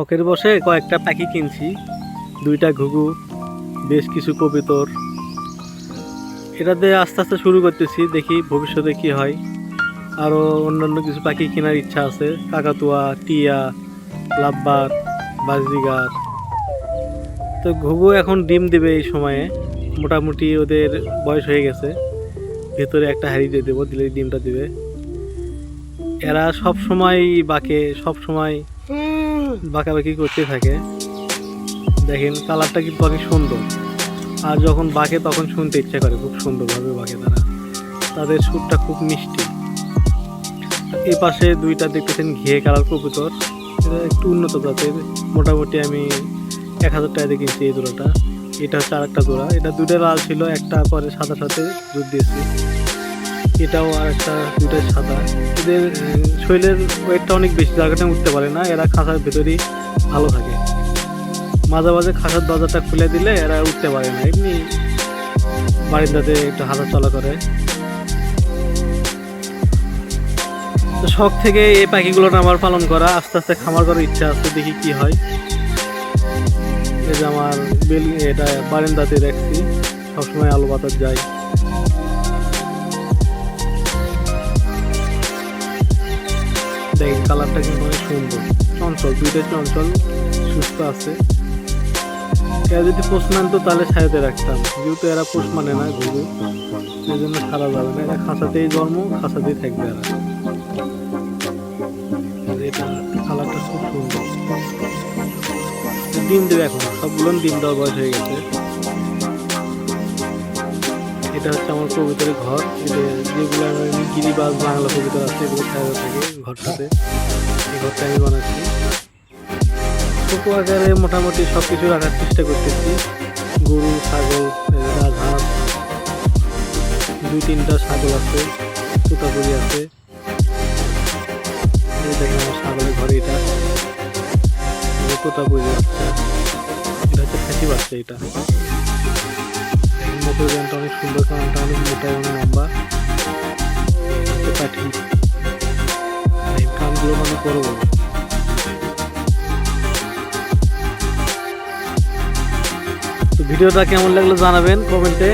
শখের বসে কয়েকটা পাখি কিনছি, দুইটা ঘুঘু, বেশ কিছু কবিতর। এটা দিয়ে আস্তে আস্তে শুরু করতেছি, দেখি ভবিষ্যতে কি হয়। আরও অন্যান্য কিছু পাখি কেনার ইচ্ছা আছে, কাকাতুয়া, টিয়া, লাভবার, বাজরিগার। তো ঘুঘু এখন ডিম দেবে এই সময়ে, মোটামুটি ওদের বয়স হয়ে গেছে। ভেতরে একটা হাড়ি দিয়ে দেবো দিলে ডিমটা দিবে। এরা সব সময় বাকে সব সময় বাঁকাবাকি করতে থাকে। দেখেন কালারটা কিন্তু অনেক সুন্দর। আর যখন বাঁকে তখন শুনতে ইচ্ছা করে, খুব সুন্দরভাবে বাকে তারা। তাদের সুরটা খুব মিষ্টি। এই পাশে দুইটা দেখতেছেন ঘিয়ে কালার কবুতর। এটা একটু উন্নত জাতের। মোটামুটি আমি এক হাজার টাকা দিয়ে এই জোড়াটা। এটা হচ্ছে আর একটা জোড়া। এটা দুটো লাল ছিল, একটা পরে সাদা সাথে দুধ দিয়েছি। এটাও আর একটা দুটাই সাদা এদের শরীরের ওয়েটটা অনেক বেশি জায়গাটা উঠতে পারে না। এরা খাঁচার ভেতরেই ভালো থাকে। মাঝে মাঝে খাঁচার দরজাটা খুলে দিলে এরা উঠতে পারে না। এমনি বারিন্দাতে একটু হাঁটা চলা করে। তো শখ থেকে এই পাখিগুলো আমার পালন করা, আস্তে আস্তে খামার করার ইচ্ছা আছে, দেখি কি হয়। এই যে আমার বেল, এটা বারান্দাতে রাখছি সবসময় আলো বাতাস যায়। দেখেন কালারটা কিন্তু অনেক সুন্দর। চঞ্চল, দুইটাই চঞ্চল, সুস্থ আছে। এরা যদি পোষ মানতো, তাহলে ছায়াতে রাখতাম। যেহেতু এরা পোষ মানে না ঘুরু সেই জন্য ছাড়া যাবে না। এরা খাঁচাতেই জন্ম, খাঁচাতেই থাকবে এরা। এটা কালারটা খুব সুন্দর। ডিম দেবে এখন সবগুলো ডিম দেওয়ার বয়স হয়ে গেছে। এটা হচ্ছে আমার কবিতার ঘর। যেগুলো আমি গিরিবাজ বাংলা কবিতা আছে এগুলো ছায়া থাকে ঘরটাতে। এই ঘরটা আমি বানাচ্ছি। ছোট আকারে মোটামুটি সব কিছু রাখার চেষ্টা করতেছি। গরু, ছাগল রাজহাঁস, দুই তিনটা ছাগল আছে তোতাপুরি আছে। দেখেন আমার ছাগলের ঘরে এটা। তোতাপুরি বাচ্চা এটা হচ্ছে খাসি বাচ্চা এটা। মোটর গানটা অনেক সুন্দর কারণটা অনেক মোটা এবং লম্বা। এই কানগুলো মানে বড় তো ভিডিওটা কেমন লাগল জানাবেন কমেন্টে।